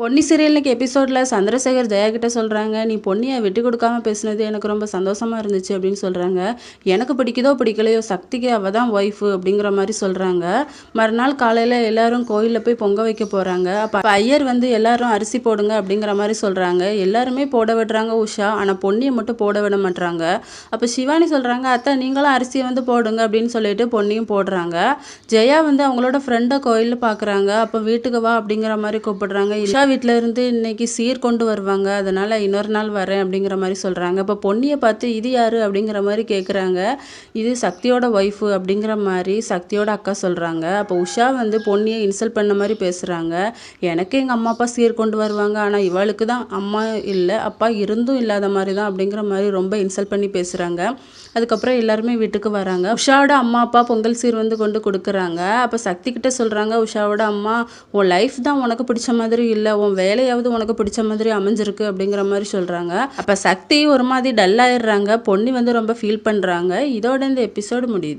பொன்னி சீரியலுக்கு எபிசோடில் சந்திரசேகர் ஜெயா கிட்ட சொல்கிறாங்க நீ பொன்னியை விட்டு கொடுக்காம பேசுனது எனக்கு ரொம்ப சந்தோஷமாக இருந்துச்சு அப்படின்னு சொல்கிறாங்க எனக்கு பிடிக்குதோ பிடிக்கலையோ சக்திக்கு அவள் தான் ஒய்ஃபு அப்படிங்கிற மாதிரி சொல்கிறாங்க மறுநாள் காலையில் எல்லாரும் கோயிலில் போய் பொங்க வைக்க போகிறாங்க அப்போ ஐயர் வந்து எல்லாரும் அரிசி போடுங்க அப்படிங்கிற மாதிரி சொல்கிறாங்க எல்லாருமே போட விடுறாங்க உஷா ஆனால் பொன்னியை மட்டும் போட விட மாட்டுறாங்க அப்போ சிவானி சொல்கிறாங்க அத்தை நீங்களும் அரிசியை வந்து போடுங்க அப்படின்னு சொல்லிட்டு பொன்னியும் போடுறாங்க. ஜெயா வந்து அவங்களோட ஃப்ரெண்டை கோயிலில் பார்க்குறாங்க அப்போ வீட்டுக்கு வா அப்படிங்கிற மாதிரி கூப்பிடுறாங்க. உஷா வீட்டில் இருந்து இன்னைக்கு சீர் கொண்டு வருவாங்க. அதனால் இன்னொரு நாள் வரேன் அப்படிங்கிற மாதிரி சொல்கிறாங்க இப்போ பொன்னியை பார்த்து இது யார்? அப்படிங்கிற மாதிரி கேட்குறாங்க இது சக்தியோட ஒய்ஃபு அப்படிங்கிற மாதிரி சக்தியோட அக்கா சொல்கிறாங்க அப்போ உஷா வந்து பொன்னியை இன்சல்ட் பண்ண மாதிரி பேசுகிறாங்க எனக்கு எங்கள் அம்மா அப்பா சீர் கொண்டு வருவாங்க. ஆனால் இவளுக்கு தான் அம்மா இல்லை அப்பா இருந்தும் இல்லாத மாதிரி தான் அப்படிங்கிற மாதிரி ரொம்ப இன்சல்ட் பண்ணி பேசுகிறாங்க அதுக்கப்புறம் எல்லாருமே வீட்டுக்கு வராங்க. உஷாவோட அம்மா அப்பா பொங்கல் சீர் வந்து கொண்டு கொடுக்குறாங்க. அப்போ சக்தி கிட்ட சொல்கிறாங்க உஷாவோட அம்மா உன் லைஃப் தான் உனக்கு பிடிச்ச மாதிரி இல்லை. உன் வேலையாவது உனக்கு பிடிச்ச மாதிரி அமைஞ்சிருக்கு அப்படிங்கிற மாதிரி சொல்கிறாங்க அப்போ சக்தி ஒரு மாதிரி டல் ஆயிடுறாங்க. பொன்னி வந்து ரொம்ப ஃபீல் பண்ணுறாங்க இதோட இந்த எபிசோடு முடியுது.